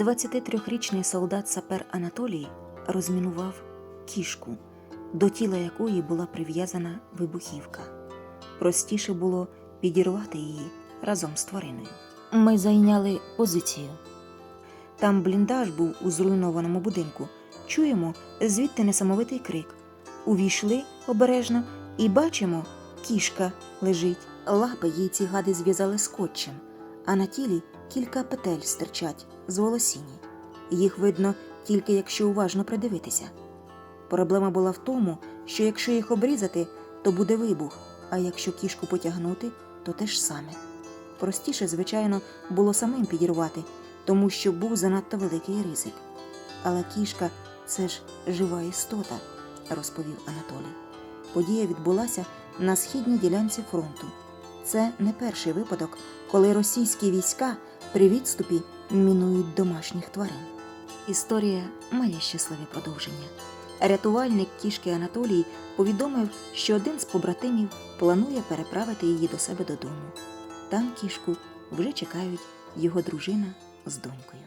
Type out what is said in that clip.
23-річний солдат сапер Анатолій розмінував кішку, до тіла якої була прив'язана вибухівка. Простіше було підірвати її разом з твариною. Ми зайняли позицію. Там бліндаж був у зруйнованому будинку. Чуємо звідти несамовитий крик. Увійшли обережно і бачимо, кішка лежить. Лапи їй ці гади зв'язали скотчем, а на тілі кілька петель стирчать з волосіні. Їх видно тільки якщо уважно придивитися. Проблема була в тому, що якщо їх обрізати, то буде вибух, а якщо кішку потягнути, то те ж саме. Простіше, звичайно, було самим підірвати, тому що був занадто великий ризик. Але кішка це ж жива істота, розповів Анатолій. Подія відбулася на східній ділянці фронту. Це не перший випадок, коли російські війська при відступі мінують домашніх тварин. Історія має щасливе продовження. Рятувальник кішки Анатолій повідомив, що один з побратимів планує переправити її до себе додому. Там кішку вже чекають його дружина з донькою.